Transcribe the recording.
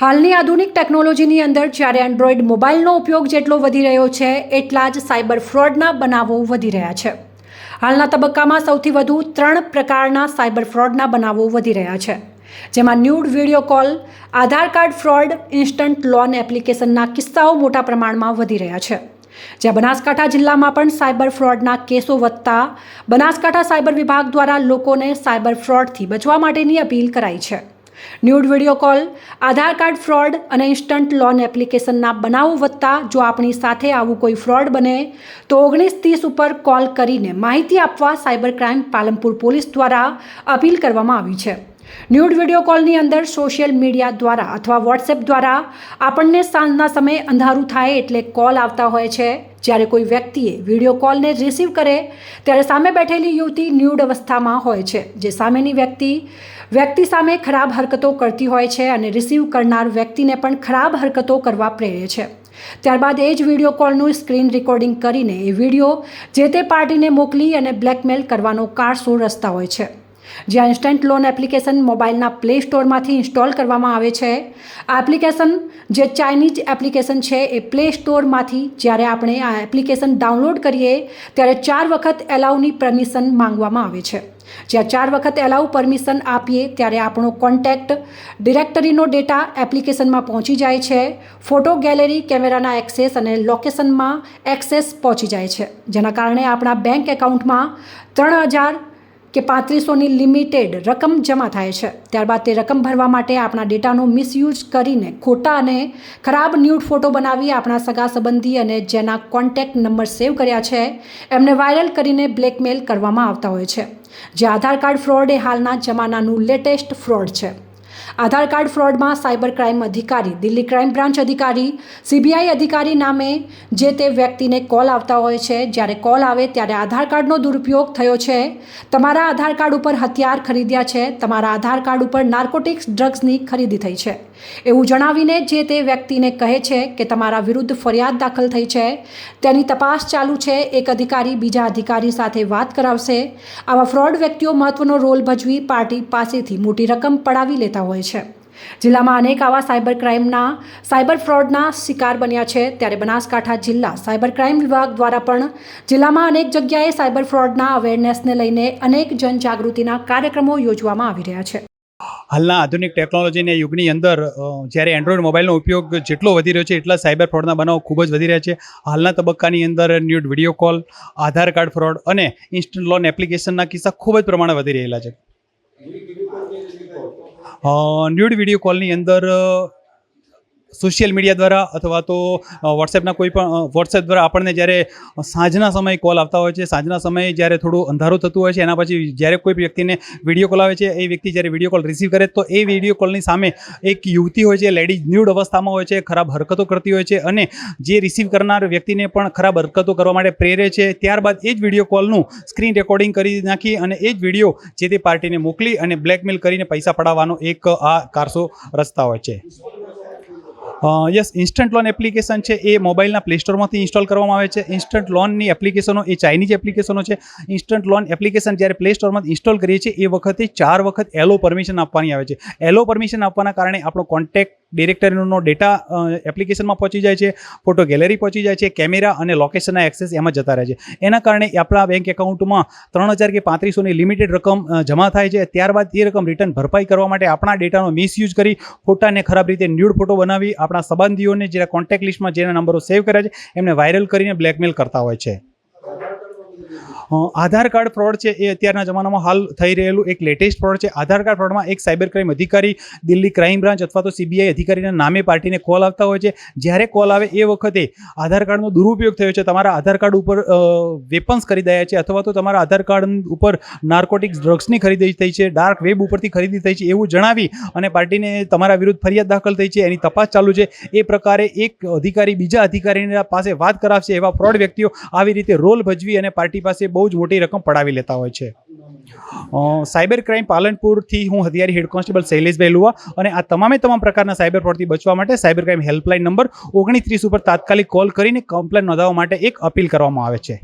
હાલની આધુનિક ટેકનોલોજીની અંદર જ્યારે એન્ડ્રોઈડ મોબાઈલનો ઉપયોગ જેટલો વધી રહ્યો છે, એટલા જ સાયબર ફ્રોડના બનાવો વધી રહ્યા છે. હાલના તબક્કામાં સૌથી વધુ ત્રણ પ્રકારના સાયબર ફ્રોડના બનાવો વધી રહ્યા છે. જેમાં nude video call, Aadhaar card fraud, instant loan એપ્લિકેશનના કિસ્સાઓ મોટા પ્રમાણમાં વધી રહ્યા છે. જ્યાં બનાસકાંઠા જિલ્લામાં પણ સાયબર ફ્રોડના કેસો વધતા, બનાસકાંઠા સાયબર વિભાગ દ્વારા લોકોને સાયબર ફ્રોડથી બચવા માટેની અપીલ કરાઈ છે. Nude video call Aadhaar card fraud અને ઇન્સ્ટન્ટ લોન એપ્લિકેશનના બનાવો વધતા જો આપણી સાથે આવું કોઈ ફ્રોડ બને, તો ઓગણીસ ત્રીસ ઉપર કોલ કરીને માહિતી આપવા સાયબર ક્રાઇમ પાલનપુર પોલીસ દ્વારા અપીલ કરવામાં આવી છે. ન્યૂડ વીડિયો કોલની અંદર સોશિયલ મીડિયા દ્વારા અથવા વોટ્સએપ દ્વારા આપણને સાંજના સમયે અંધારું થાય એટલે કોલ આવતા હોય છે. જ્યારે કોઈ વ્યક્તિએ વીડિયો કોલને રિસીવ કરે, ત્યારે સામે બેઠેલી યુવતી ન્યૂડ અવસ્થામાં હોય છે, જે સામેની વ્યક્તિ વ્યક્તિ સામે ખરાબ હરકતો કરતી હોય છે અને રિસીવ કરનાર વ્યક્તિને પણ ખરાબ હરકતો કરવા પ્રેરે છે. ત્યારબાદ એ જ વીડિયો કોલનું સ્ક્રીન રેકોર્ડિંગ કરીને એ વીડિયો જે તે પાર્ટીને મોકલી અને બ્લેકમેલ કરવાનો કારસો રસ્તા હોય છે. જ્યાં ઇન્સ્ટન્ટ લોન એપ્લિકેશન મોબાઈલના પ્લે સ્ટોરમાંથી ઇન્સ્ટોલ કરવામાં આવે છે. આ એપ્લિકેશન, જે ચાઇનીઝ એપ્લિકેશન છે, એ પ્લે સ્ટોરમાંથી જ્યારે આપણે આ એપ્લિકેશન ડાઉનલોડ કરીએ, ત્યારે ચાર વખત એલાઉની પરમિશન માંગવામાં આવે છે. જ્યાં ચાર વખત એલાઉ પરમિશન આપીએ, ત્યારે આપણો કોન્ટેક્ટ ડિરેક્ટરીનો ડેટા એપ્લિકેશનમાં પહોંચી જાય છે, ફોટો ગેલેરી કેમેરાના એક્સેસ અને લોકેશનમાં એક્સેસ પહોંચી જાય છે. જેના કારણે આપણા બેંક એકાઉન્ટમાં ત્રણ હજાર કે પાંત્રીસોની લિમિટેડ રકમ જમા થાય છે. ત્યારબાદ તે રકમ ભરવા માટે આપણા ડેટાનો મિસયુઝ કરીને ખોટા અને ખરાબ ન્યૂડ ફોટો બનાવી આપણા સગા સંબંધી અને જેના કોન્ટેક્ટ નંબર સેવ કર્યા છે, એમને વાયરલ કરીને બ્લેકમેલ કરવામાં આવતા હોય છે. જે આધાર કાર્ડ ફ્રોડ એ હાલના જમાનાનું લેટેસ્ટ ફ્રોડ છે. આધાર કાર્ડ ફ્રોડમાં સાયબર ક્રાઇમ અધિકારી, દિલ્હી ક્રાઇમ બ્રાન્ચ અધિકારી સીબીઆઈ અધિકારી નામે જે તે વ્યક્તિને કોલ આવતા હોય છે, જ્યારે કોલ આવે ત્યારે આધાર કાર્ડનો દુરુપયોગ થયો છે. તમારા આધાર કાર્ડ ઉપર હથિયાર ખરીદ્યા છે, તમારા આધાર કાર્ડ ઉપર નાર્કોટિક્સ ડ્રગ્સની ખરીદી થઈ છે. એવું જણાવીને જે તે વ્યક્તિને કહે છે કે તમારા વિરુદ્ધ ફરિયાદ દાખલ થઈ છે, તેની તપાસ ચાલુ છે, એક અધિકારી બીજા અધિકારી સાથે વાત કરાવશે. આવા ફ્રોડ વ્યક્તિઓ મહત્વનો રોલ ભજવી પાર્ટી પાસેથી મોટી રકમ પડાવી લેતા હોય છે. જિલ્લામાં અનેક આવા સાયબર ક્રાઇમના, સાયબર ફ્રોડના શિકાર બન્યા છે. ત્યારે બનાસકાંઠા જિલ્લા સાયબર ક્રાઇમ વિભાગ દ્વારા પણ જિલ્લામાં અનેક જગ્યાએ સાયબર ફ્રોડના અવેરનેસને લઈને અનેક જનજાગૃતિના કાર્યક્રમો યોજવામાં આવી રહ્યા છે. હાલના આધુનિક ટેકનોલોજીના યુગની અંદર જ્યારે એન્ડ્રોઈડ મોબાઈલનો ઉપયોગ જેટલો વધી રહ્યો છે, એટલા સાયબર ફ્રોડના બનાવો ખૂબ જ વધી રહ્યા છે. હાલના તબક્કાની અંદર nude video call, Aadhaar card fraud અને ઇન્સ્ટન્ટ લોન એપ્લિકેશનના કિસ્સા ખૂબ જ પ્રમાણે વધી રહેલા છે. ન્યૂડ વીડિયો કોલની અંદર સોશિયલ મીડિયા દ્વારા અથવા તો વોટ્સએપના કોઈ પણ વોટ્સએપ દ્વારા આપણને જ્યારે સાંજના સમયે કોલ આવતા હોય છે, સાંજના સમયે જ્યારે થોડું અંધારું થતું હોય છે, એના પછી જ્યારે કોઈ વ્યક્તિને વીડિયો કોલ આવે છે, એ વ્યક્તિ જ્યારે વીડિયો કોલ રિસીવ કરે તો એ વીડિયો કોલની સામે એક યુવતી હોય છે લેડીઝ ન્યૂડ અવસ્થામાં હોય છે, ખરાબ હરકતો કરતી હોય છે અને જે રિસીવ કરનાર વ્યક્તિને પણ ખરાબ હરકતો કરવા માટે પ્રેરે છે, ત્યારબાદ એ જ વીડિયો કોલનું સ્ક્રીન રેકોર્ડિંગ કરી નાખી અને એ જ વીડિયો જે તે પાર્ટીને મોકલી અને બ્લેકમેલ કરીને પૈસા પડાવવાનો એક આ કારસો રસ્તા હોય છે. યસ ઇન્સ્ટન્ટ લોન એપ્લિકેશન છે, એ મોબાઈલના પ્લે સ્ટોરમાંથી ઇન્સ્ટોલ કરવામાં આવે છે. ઇન્સ્ટન્ટ લોનની એપ્લિકેશનો એ ચાઇનીઝ એપ્લિકેશનો છે. ઇન્સ્ટન્ટ લોન એપ્લિકેશન જ્યારે પ્લે સ્ટોરમાંથી ઇન્સ્ટોલ કરીએ છીએ, એ વખતે ચાર વખત એલો પરમિશન આપવાની આવે છે. એલો પરમિશન આપવાના કારણે આપણો કોન્ટેક્ટ ડિરેક્ટરીનો ડેટા એપ્લિકેશનમાં પહોંચી જાય છે, ફોટો ગેલેરી પહોંચી જાય છે, કેમેરા અને લોકેશનના એક્સેસ એમાં જતા રહે છે. એના કારણે આપણા બેંક એકાઉન્ટમાં ત્રણ હજાર કે પાંત્રીસોની લિમિટેડ રકમ જમા થાય છે. ત્યારબાદ એ રકમ રિટર્ન ભરપાઈ કરવા માટે આપણા ડેટાનો મિસયુઝ કરી ફોટાને ખરાબ રીતે ન્યૂડ ફોટો બનાવી, આપણા સંબંધીઓને જેના કોન્ટેક્ટ લિસ્ટમાં જેના નંબરો સેવ કર્યા છે, એમને વાયરલ કરીને બ્લેકમેલ કરતા હોય છે. આધાર કાર્ડ ફ્રોડ છે એ અત્યારના જમાનામાં હાલ થઈ રહેલું એક લેટેસ્ટ ફ્રોડ છે. આધાર કાર્ડ ફ્રોડમાં એક સાયબર ક્રાઇમ અધિકારી, દિલ્હી ક્રાઇમ બ્રાન્ચ અથવા તો સીબીઆઈ અધિકારીના નામે પાર્ટીને કોલ આવતા હોય છે. જ્યારે કોલ આવે એ વખતે આધાર કાર્ડનો દુરુપયોગ થયો છે. તમારા આધાર કાર્ડ ઉપર વેપન્સ ખરીદાયા છે અથવા તો તમારા આધાર કાર્ડ ઉપર નાર્કોટિક્સ ડ્રગ્સની ખરીદી થઈ છે ડાર્ક વેબ ઉપરથી ખરીદી થઈ છે એવું જણાવી અને પાર્ટીને તમારા વિરુદ્ધ ફરિયાદ દાખલ થઈ છે. એની તપાસ ચાલુ છે. એ પ્રકારે એક અધિકારી બીજા અધિકારીના પાસે વાત કરાવશે એવા ફ્રોડ વ્યક્તિઓ આવી રીતે રોલ ભજવી અને પાર્ટી પાસે બહુ જ મોટી રકમ પડાવી લેતા હોય છે. સાયબર ક્રાઇમ પાલનપુરથી હું હથિયારી હેડ કોન્સ્ટેબલ શૈલેષભાઈ લુવા અને આ તમામે તમામ પ્રકારના સાયબર ફ્રોડથી બચવા માટે સાયબર ક્રાઇમ હેલ્પલાઇન નંબર ઓગણીત્રીસ ઉપર તાત્કાલિક કોલ કરીને કમ્પ્લેન નોંધાવવા માટે એક અપીલ કરવામાં આવે છે.